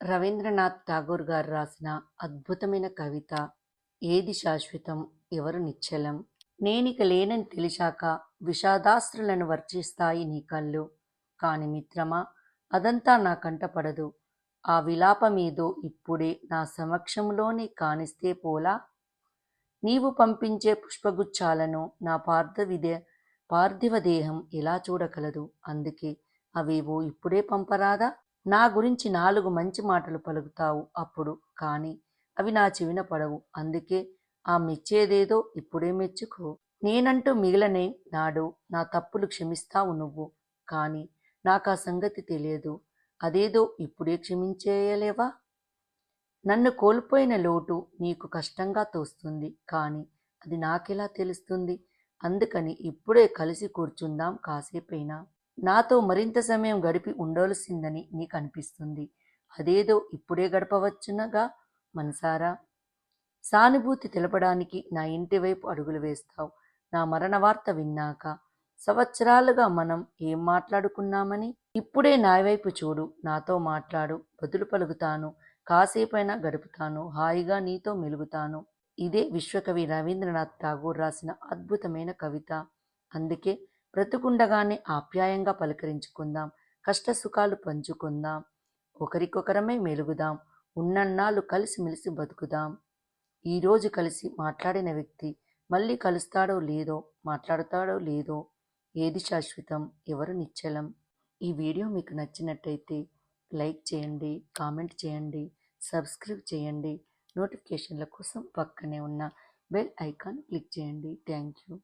రవీంద్రనాథ్ ఠాగూర్ గారు రాసిన అద్భుతమైన కవిత ఏది శాశ్వతం ఎవరు నిశ్చలం? నేనిక లేనని తెలిసాక విషాదాస్త్రులను వర్చిస్తాయి నీ కళ్ళు. కాని మిత్రమా అదంతా నా కంటపడదు ఆ విలాపమేదో ఇప్పుడే నా సమక్షంలోనే కానిస్తే పోలా? నీవు పంపించే పుష్పగుచ్చాలను నా పార్థవిదే పార్థివ దేహం ఎలా చూడగలదు? అందుకే అవేవో ఇప్పుడే పంపరాదా? నా గురించి నాలుగు మంచి మాటలు పలుకుతావు అప్పుడు కానీ అవి నా చెవిన పడవు. అందుకే ఆ మెచ్చేదేదో ఇప్పుడే మెచ్చుకో. నేనంటూ మిగిలనే నాడు నా తప్పులు క్షమిస్తావు నువ్వు కానీ నాకు ఆ సంగతి తెలియదు. అదేదో ఇప్పుడే క్షమించేయలేవా? నన్ను కోల్పోయిన లోటు నీకు కష్టంగా తోస్తుంది కానీ అది నాకెలా తెలుస్తుంది? అందుకని ఇప్పుడే కలిసి కూర్చుందాం కాసేపైనా. నాతో మరింత సమయం గడిపి ఉండవలసిందని నీకు అనిపిస్తుంది అదేదో ఇప్పుడే గడపవచ్చునగా మనసారా? సానుభూతి తెలపడానికి నా ఇంటి వైపు అడుగులు వేస్తావు. నా మరణ వార్త విన్నాక సంవత్సరాలుగా మనం ఏం మాట్లాడుకున్నామని? ఇప్పుడే నా వైపు చూడు. నాతో మాట్లాడు. బదులు పలుకుతాను. కాసేపైనా గడుపుతాను. హాయిగా నీతో మెలుగుతాను. ఇదే విశ్వకవి రవీంద్రనాథ్ ఠాగూర్ రాసిన అద్భుతమైన కవిత. అందుకే బ్రతుకుండగానే ఆప్యాయంగా పలకరించుకుందాం. కష్ట సుఖాలు పంచుకుందాం. ఒకరికొకరమే మెలుగుదాం. ఉన్నన్నాళ్ళు కలిసిమెలిసి బతుకుదాం. ఈరోజు కలిసి మాట్లాడిన వ్యక్తి మళ్ళీ కలుస్తాడో లేదో మాట్లాడతాడో లేదో ఏది శాశ్వతం ఎవరు నిశ్చలం? ఈ వీడియో మీకు నచ్చినట్టయితే లైక్ చేయండి కామెంట్ చేయండి సబ్స్క్రైబ్ చేయండి. నోటిఫికేషన్ల కోసం పక్కనే ఉన్న బెల్ ఐకాన్ క్లిక్ చేయండి. Thank you.